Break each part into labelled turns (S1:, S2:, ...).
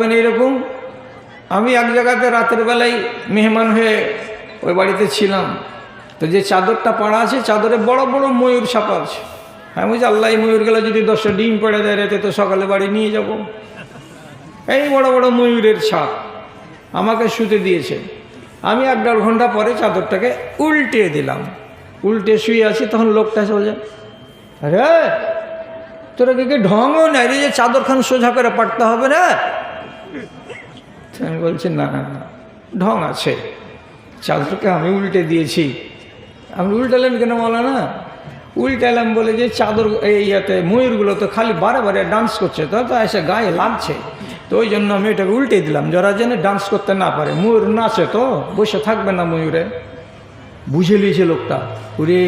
S1: থাকবেন এইরকম আমি এক জায়গাতে রাতের বেলায় মেহমান হয়ে ওই বাড়িতে ছিলাম। তো যে চাদরটা পাড়া আছে, চাদরে বড় বড় ময়ূর ছাপা আছে। আমি বলছি, আল্লাহ ময়ূরগুলো যদি দশটা ডিম পড়ে দেয় রাতে, তো সকালে বাড়ি নিয়ে যাব। এই বড় বড় ময়ূরের ছাপ আমাকে শুতে দিয়েছে। আমি এক দেড় ঘণ্টা পরে চাদরটাকে উল্টে দিলাম। উল্টে শুয়ে আছি, তখন লোকটা বলছে, আরে, তোরা কি ঢঙও নাই যে চাদরখান সোজা করে পাঠতে হবে না? আমি বলছি, না ঢং আছে। চাদরকে আমি উল্টে দিয়েছি। আপনি উল্টালেন কেন বলো না উল্টালাম বলে যে চাদর, এই ইয়েতে ময়ূরগুলো তো খালি বারে বারে ডান্স করছে, তো তো এসে গায়ে লাগছে। তো ওই জন্য আমি এটাকে উল্টে দিলাম, যারা যেন ডান্স করতে না পারে। ময়ূর নাচে তো, বসে থাকবে না ময়ূরে। বুঝে নিয়েছে লোকটা, ওরে,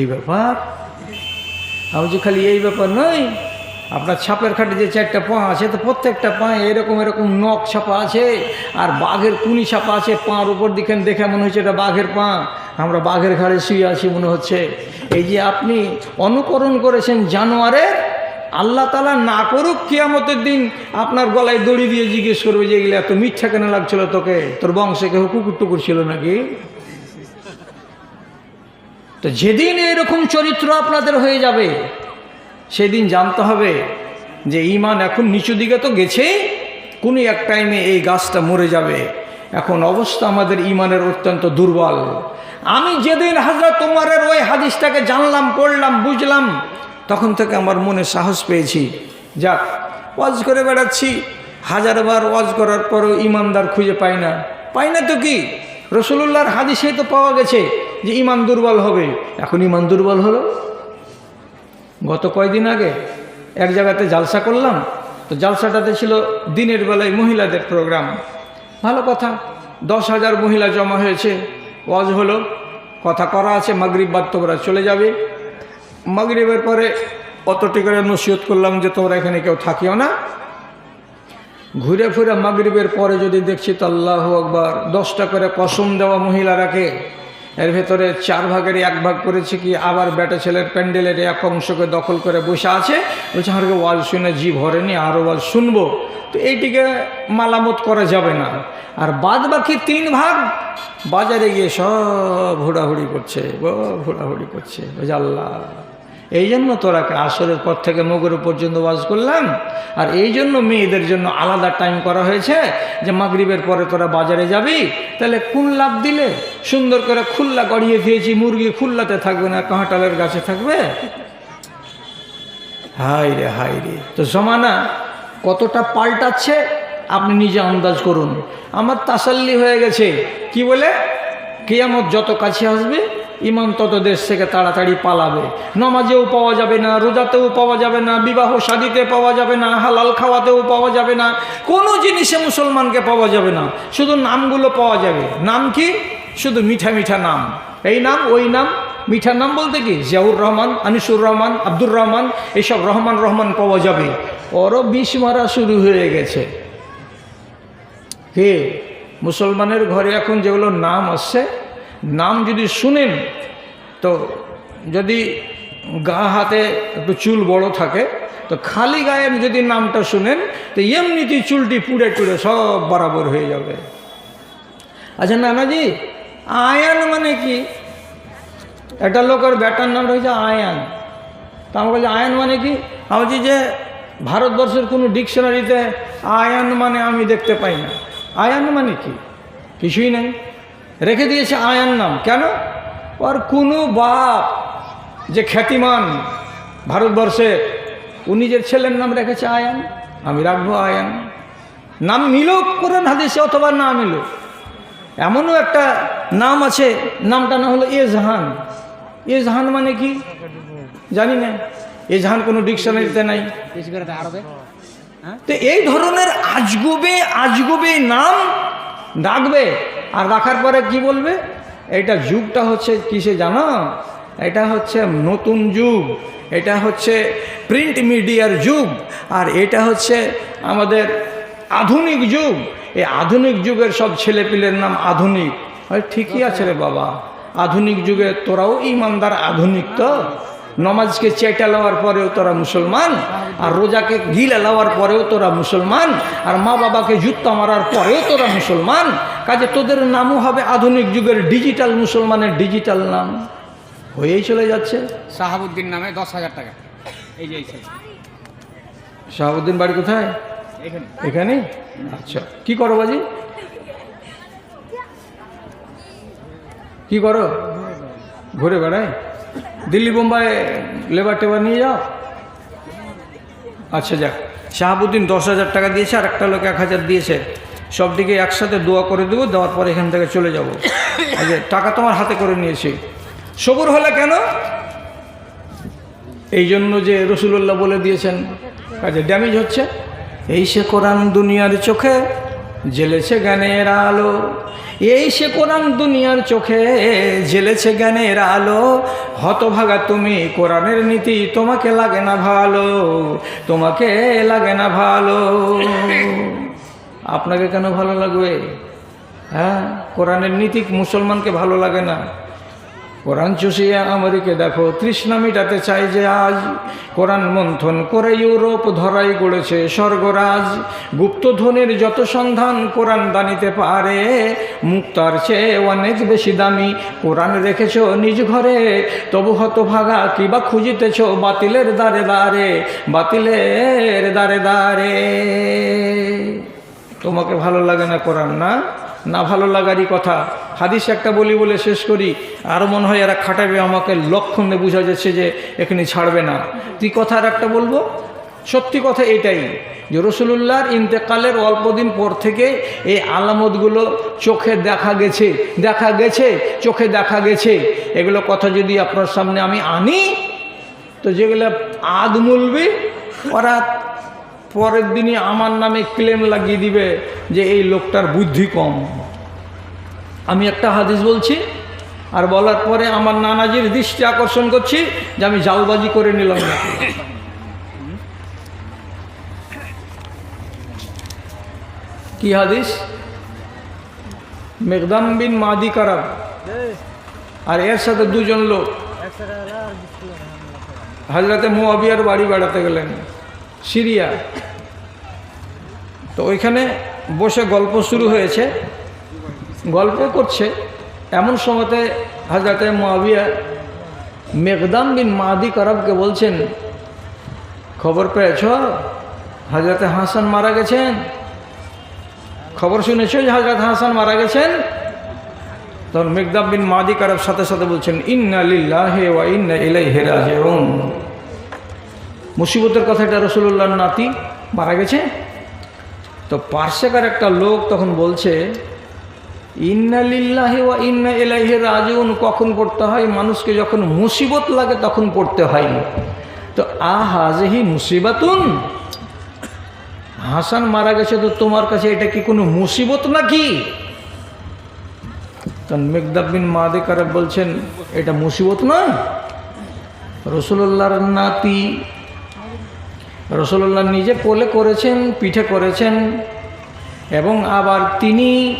S1: এই ব্যাপার? আমি যে খালি এই ব্যাপার নয় আপনার ছাপের খাটে যে চারটা পা আছে, তো প্রত্যেকটা পায়ে এরকম এরকম নখ ছাপা আছে আর বাঘের কুনি ছাপা আছে, পাঁর উপর দিকে দেখে মনে হচ্ছে এটা বাঘের পা। আমরা বাঘের ঘাড়ে শুয়ে আছি মনে হচ্ছে। এই যে আপনি অনুকরণ করেছেন জানোয়ারের, আল্লাহ তালা না করুক কিয়ামতের দিন আপনার গলায় দড়ি দিয়ে জিজ্ঞেস করবে যে এগুলো এত মিথ্যা কেন লাগছিল তোকে? তোর বংশে কেউ কুকুর টুকুর ছিল নাকি? তো যেদিন এরকম চরিত্র আপনাদের হয়ে যাবে সেদিন জানতে হবে যে ইমান এখন নিচু দিকে তো গেছেই কোনো এক টাইমে এই গাছটা মরে যাবে। এখন অবস্থা আমাদের ইমানের অত্যন্ত দুর্বল। আমি যেদিন হাজরা তোমারের ওই হাদিসটাকে জানলাম, পড়লাম, বুঝলাম, তখন থেকে আমার মনে সাহস পেয়েছি। যাক, ওয়াজ করে বেড়াচ্ছি। হাজারবার ওয়াজ করার পরও ইমানদার খুঁজে পাই না। পাই না তো কি? রসুল্লাহর হাদিসেই তো পাওয়া গেছে যে ইমান দুর্বল হবে। এখন ইমান দুর্বল হলো? গত কয়দিন আগে এক জায়গাতে জালসা করলাম। তো জালসাটাতে ছিল দিনের বেলায় মহিলাদের প্রোগ্রাম। ভালো কথা, দশ হাজার মহিলা জমা হয়েছে। ওয়াজ হলো, কথা করা আছে, মাগরিব বাদ তোমরা চলে যাবে। মাগরিবের পরে অতটি করে নসিহত করলাম যে তোমরা এখানে কেউ থাকিও না। ঘুরে ফিরে মাগরিবের পরে যদি দেখছি তো আল্লাহ আকবার, দশটা করে কসম দেওয়া মহিলারাকে এর ভেতরে চার ভাগের এক ভাগ করেছে কি, আবার বেটা ছেলের প্যান্ডেলের এক অংশকে দখল করে বসে আছে। বলছে আমাকে ওয়াল শুনে জি ভরেনি আরও ওয়াল শুনব। তো এইটিকে মালামত করা যাবে না। আর বাদ বাকি তিন ভাগ বাজারে গিয়ে সব হুড়াহুড়ি করছে হুড়াহুড়ি করছে। বলছে, আল্লাহ। এই জন্য তোরাকে আসরের পর থেকে মগর পর্যন্ত ওয়াজ করলাম। আর এই জন্য মেয়েদের জন্য আলাদা টাইম করা হয়েছে যে মাগরিবের পরে তোরা বাজারে যাবি। তাহলে কোন লাভ দিলে? সুন্দর করে খুল্লা গড়িয়ে দিয়েছি, মুরগি খুল্লাতে থাকবে না কাঁটালের গাছে থাকবে? হাই রে হাই রে। তো জমানা কতটা পাল্টাচ্ছে আপনি নিজে আন্দাজ করুন। আমার তাসাল্লি হয়ে গেছে। কি বলে? কিয়ামত যত কাছে আসবে ইমান তত দেশ থেকে তাড়াতাড়ি পালাবে। নমাজেও পাওয়া যাবে না, রোজাতেও পাওয়া যাবে না, বিবাহ শাদিতে পাওয়া যাবে না, হালাল খাওয়াতেও পাওয়া যাবে না, কোনো জিনিসে মুসলমানকে পাওয়া যাবে না। শুধু নামগুলো পাওয়া যাবে। নাম কি? শুধু মিঠা মিঠা নাম। এই নাম, ওই নাম, মিঠা নাম বলতে কি? জিয়াউর রহমান, আনিসুর রহমান, আব্দুর রহমান এইসব রহমান রহমান পাওয়া যাবে। ওরও বিষ মারা শুরু হয়ে গেছে। হে, মুসলমানের ঘরে এখন যেগুলো নাম আসছে নাম যদি শুনেন, তো যদি গা হাতে একটু চুল বড় থাকে, তো খালি গায়ের যদি নামটা শুনেন, তো এমনিতেই চুলটি পুড়ে টুড়ে সব বরাবর হয়ে যাবে। আচ্ছা নানাজি, আয়ান মানে কি? একটা লোকের ব্যাটার নাম রয়েছে আয়ান। তা আমার কাছে আয়ান মানে কি? আমি যে, ভারতবর্ষের কোনো ডিকশনারিতে আয়ান মানে আমি দেখতে পাই না। আয়ান মানে কি? কিছুই নেই। রেখে দিয়েছে আয়ান নাম। কেন? ওর কোনো বাপ যে খ্যাতিমান ভারতবর্ষে ও নিজের ছেলের নাম রেখেছে আয়ান আমি রাখব আয়ান। নাম মিলুক করেন হাদিসে অথবা না মিলুক। এমনও একটা নাম আছে নামটা না হলো এজাহান। এজাহান মানে কি? জানি না। এজাহান কোনো ডিকশনারিতে নাই। তো এই ধরনের আজগুবে আজগুবে নাম ডাকবে আর রাখার পরে কি বলবে? এটা যুগটা হচ্ছে কিসে জানো? এটা হচ্ছে নতুন যুগ। এটা হচ্ছে প্রিন্ট মিডিয়ার যুগ। আর এটা হচ্ছে আমাদের আধুনিক যুগ। এই আধুনিক যুগের সব ছেলেপিলের নাম আধুনিক। ঠিকই আছে রে বাবা। আধুনিক যুগে তোরাও ইমানদার আধুনিক তো? নমাজকে চেটা লওয়ার পরেও তোরা মুসলমান? আর রোজাকে গিলে লওয়ার পরেও তোরা মুসলমান আর মা বাবাকে জুত্তা মারার পরেও তোরা মুসলমান। কাজে তোদের নামও হবে আধুনিক যুগের ডিজিটাল মুসলমানের ডিজিটাল নাম। হয়েই চলে যাচ্ছে।
S2: শাহাবুদ্দিন নামে দশ হাজার টাকা। এই যে
S1: শাহাবুদ্দিন বাড়ি কোথায়?
S2: এখানে।
S1: এখানে? আচ্ছা। কি করো বাজি? কি করো? ঘুরে বেড়ায়। দিল্লি বোম্বাই লেবার টেবার নিয়ে যাও? আচ্ছা যাক। শাহাবুদ্দিন দশ হাজার টাকা দিয়েছে আর একটা লোক এক হাজার দিয়েছে। সব দিকে একসাথে দোয়া করে দেবো দেওয়ার পর এখান থেকে চলে যাব। আচ্ছা টাকা তোমার হাতে করে নিয়েছি। সবুর হলে কেন? এই জন্য যে রসুল্লাহ বলে দিয়েছেন। কাজে ড্যামেজ হচ্ছে। এই সে কোরআন দুনিয়ার চোখে জেলেছে জ্ঞানের আলো। এই সে কোরআন দুনিয়ার চোখে জেলেছে জ্ঞানের আলো। হতভাগা তুমি কোরআনের নীতি তোমাকে লাগে না ভালো, তোমাকে লাগে না ভালো। আপনাকে কেন ভালো লাগবে? হ্যাঁ? কোরআনের নীতি মুসলমানকে ভালো লাগে না? কোরআন চুষিয়া আমেরিকে দেখো, তৃষ্ণা মিটাতে চাই যে আজ। কোরআন মন্থন করে ইউরোপ ধরাই গড়েছে স্বর্গরাজ। গুপ্তধনের যত সন্ধান কোরআন দানিতে পারে, মুক্তার চেয়ে অনেক বেশি দামি। কোরআন রেখেছ নিজ ঘরে, তবু হত ভাগা কিবা খুঁজিতেছ বাতিলের দ্বারে দ্বারে, বাতিলের দ্বারে দ্বারে। তোমাকে ভালো লাগে না কোরআন, না? না ভালো লাগারই কথা। হাদিস একটা বলি বলে শেষ করি আরও মনে হয় এরা খাটাবে, আমাকে লক্ষণে বোঝা যাচ্ছে যে এখানে ছাড়বে না। তুই কথা আর একটা বলব? সত্যি কথা এটাই, যে রসুল্লাহর ইন্তেকালের অল্প দিন পর থেকে এই আলামতগুলো চোখে দেখা গেছে দেখা গেছে, চোখে দেখা গেছে। এগুলো কথা যদি আপনার সামনে আমি আনি, তো যেগুলো আদ মূলবে, ওরা পরের দিনই আমার নামে ক্লেম লাগিয়ে দিবে যে এই লোকটার বুদ্ধি কম। আমি একটা হাদিস বলছি, আর বলার পরে আমার নানাজির দৃষ্টি আকর্ষণ করছি যে আমি জালবাজি করে নিলাম না। কি হাদিস? মেঘদাম বিন মাদি কারাব। আর এর সাথে দুজন লোক। হাজরাতে মোয়াবিয়ার বাড়ি বেড়াতে গেলেন, সিরিয়া। তো ওইখানে বসে গল্প শুরু হয়েছে। গল্প করছে, এমন সময়তে হাজরাতে মোয়াবিয়া মেঘদাম বিন মাদি করবকে বলছেন, খবর পেয়েছ? হাজরাতে হাসান মারা গেছেন? খবর শুনেছ যে হাজরত হাসান মারা গেছেন? তখন মেঘদাম বিন মাদি করব সাথে সাথে বলছেন, ইন্না লিল্লাহে ওয়া ইন্না ইলাইহি রাজিউন। মুসিবতের কথা এটা রসুল্লাহর নাতি মারা গেছে। তো পার্শেকার একটা লোক তখন বলছে ইন্না লিল্লাহি ওয়া ইন্না ইলাইহি রাজিউন। কখন পড়তে হয়? মানুষকে যখন মুসিবত লাগে তখন পড়তে হয়। তো আ হাজহি মুসিবাতুন। হাসান মারা গেছে তো তোমার কাছে এটা কি কোনো মুসিবত নাকি? তখন মেঘদাব বিন মাদে কারাব বলছেন, এটা মুসিবত নয়। রসুল্লাহর নাতি রসুল্লাহ নিজে কোলে করেছেন, পিঠে করেছেন, এবং আবার তিনি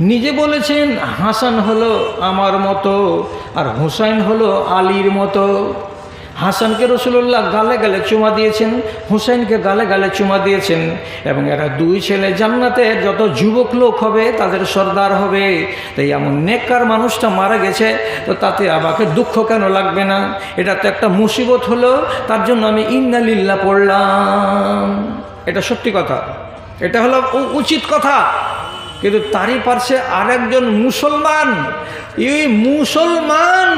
S1: নিজে বলেছেন, হাসান হলো আমার মতো, আর হুসাইন হলো আলীর মতো। হাসানকে রসুল্লাহ গালে গালে চুমা দিয়েছেন, হুসাইনকে গালে গালে চুমা দিয়েছেন, এবং এরা দুই ছেলে জান্নাতে যত যুবক লোক হবে, তাদের সর্দার হবে। তাই এমন নেককার মানুষটা মারা গেছে, তো তাতে আমাকে দুঃখ কেন লাগবে না? এটা তো একটা মুসিবত হলো, তার জন্য আমি ইন্নালিল্লা পড়লাম। এটা সত্যি কথা। এটা হলো উচিত কথা। কিন্তু তারই পার্শ্বে আরেকজন মুসলমান। এই মুসলমান